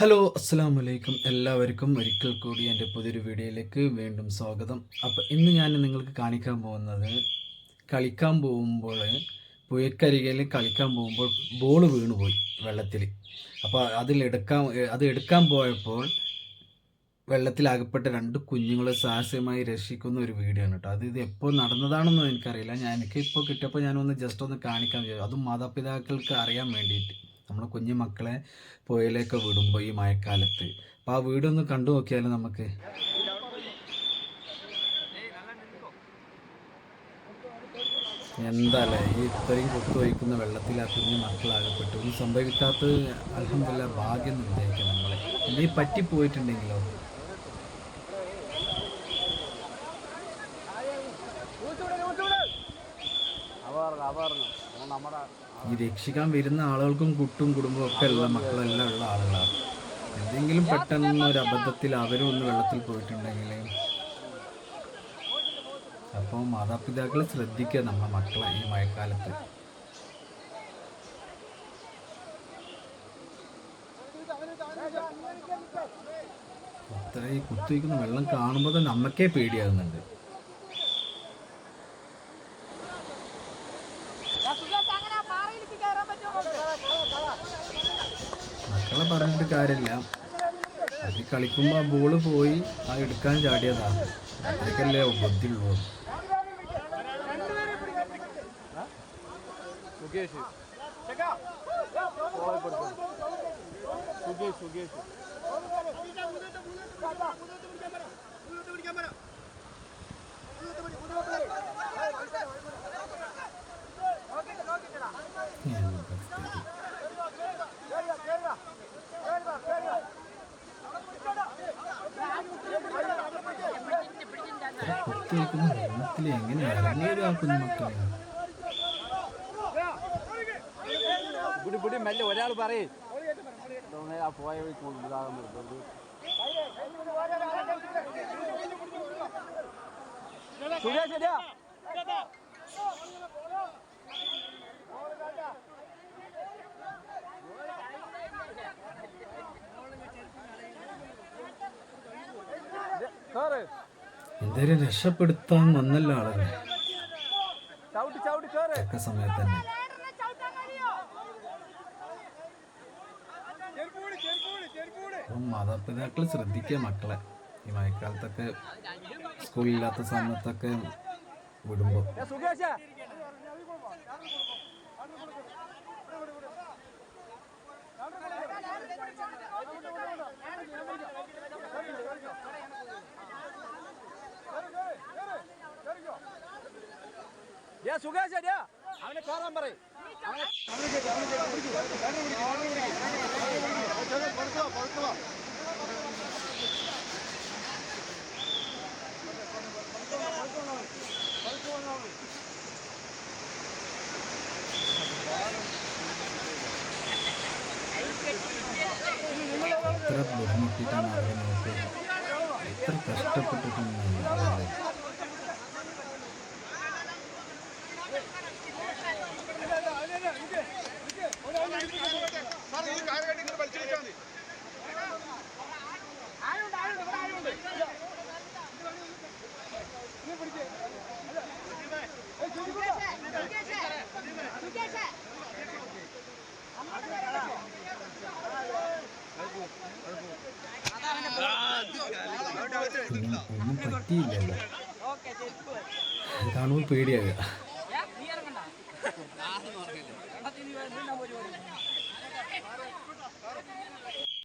Hello അസ്സാം വലൈക്കും എല്ലാവർക്കും ഒരിക്കൽ കൂടി എന്റെ പുതിയൊരു വീഡിയോയിലേക്ക് വീണ്ടും സ്വാഗതം. അപ്പോൾ ഇന്ന് ഞാൻ നിങ്ങൾക്ക് കാണിക്കാൻ പോകുന്നത് കളിക്കാൻ പോകുമ്പോൾ പുഴക്കരികയിൽ കളിക്കാൻ പോകുമ്പോൾ ബോൾ വീണുപോയി വെള്ളത്തിൽ. അപ്പോൾ അതിലെടുക്കാൻ അത് എടുക്കാൻ പോയപ്പോൾ വെള്ളത്തിൽ അകപ്പെട്ട രണ്ട് കുഞ്ഞുങ്ങളെ സാഹസ്യമായി രക്ഷിക്കുന്ന ഒരു വീഡിയോ ആണ് കേട്ടോ. അത് ഇത് എപ്പോൾ നടന്നതാണെന്നോ എനിക്കറിയില്ല. ഞാൻ എനിക്ക് ഇപ്പോൾ കിട്ടിയപ്പോൾ ഞാനൊന്ന് ജസ്റ്റ് ഒന്ന് കാണിക്കാൻ അതും മാതാപിതാക്കൾക്ക് അറിയാൻ വേണ്ടിയിട്ട്. നമ്മളെ കുഞ്ഞു മക്കളെ പുഴയിലേക്ക് വിടുമ്പോൾ ഈ മഴക്കാലത്ത്. അപ്പോൾ ആ വീടൊന്ന് കണ്ടു നോക്കിയാലും നമുക്ക്? എന്താല്ലേ? ഈ ഇത്രയും കൊത്തുവയ്ക്കുന്ന വെള്ളത്തിൽ ആ കുഞ്ഞു മക്കളാകപ്പെട്ടു ഒന്നും സംഭവിക്കാത്തത് അലഹമില്ല ഭാഗ്യം ഇനി വിചാരിക്കാം നമ്മളെ എന്തെങ്കിലും പറ്റിപ്പോയിട്ടുണ്ടെങ്കിലോ ഈ രക്ഷിക്കാൻ വരുന്ന ആളുകൾക്കും കുട്ടും കുടുംബവും ഒക്കെ ഉള്ള മക്കളെല്ലാം ഉള്ള ആളുകളാണ്. എന്തെങ്കിലും പെട്ടെന്ന് ഒരു അബദ്ധത്തിൽ അവരും ഒന്ന് വെള്ളത്തിൽ പോയിട്ടുണ്ടെങ്കിൽ അപ്പോൾ മാതാപിതാക്കൾ ശ്രദ്ധിക്കുക നമ്മളെ മക്കളെ ഈ മഴക്കാലത്ത്. അത്ര ഈ കുത്തിവയ്ക്കുന്ന വെള്ളം കാണുമ്പോൾ തന്നെ നമ്മക്കേ പേടിയാകുന്നുണ്ട്. മക്കളെ പറഞ്ഞിട്ട് കാര്യമില്ല. അത് കളിക്കുമ്പോൾ ആ ബോൾ പോയി ആ എടുക്കാൻ ചാടിയതാണ് അത്രയ്ക്കല്ലേ ബുദ്ധിയുള്ളൂ. സുഖേഷ് സുകേഷ് ഇത്ര കുത്തിവയ്ക്കുന്ന വെള്ളത്തിൽ എങ്ങനെ ഇറങ്ങിയൊരു ആ കുഞ്ഞുമക്കളെ പിടി പിടി മെല്ലെ ഒരാൾ പറയേ. പോയ വഴി കൊണ്ടുതാകാൻ നിർത്തുന്നത് സുകേഷ് ശരിയാ? കേറ് എന്തായാലും രക്ഷപ്പെടുത്താൻ വന്നല്ല ആളുകൾ ഒക്കെ സമയത്ത് തന്നെ മാതാപിതാക്കൾ ശ്രദ്ധിക്കുക മക്കളെ. ഈ മഴക്കാലത്തൊക്കെ സ്കൂളില്ലാത്ത സമയത്തൊക്കെ വിടുമ്പോൾ ഏ, സുകേഷ് ഏ സുകേഷ് ഏ, അവനെ കയറാൻ പറയും എത്ര ബുദ്ധിമുട്ടിയിട്ടാണ് അവരെ നോക്കുക എത്ര കഷ്ടപ്പെട്ടിട്ടാണ് ഒന്നും പറ്റിയില്ലല്ലോ കാണുമ്പോൾ പേടിയാകുക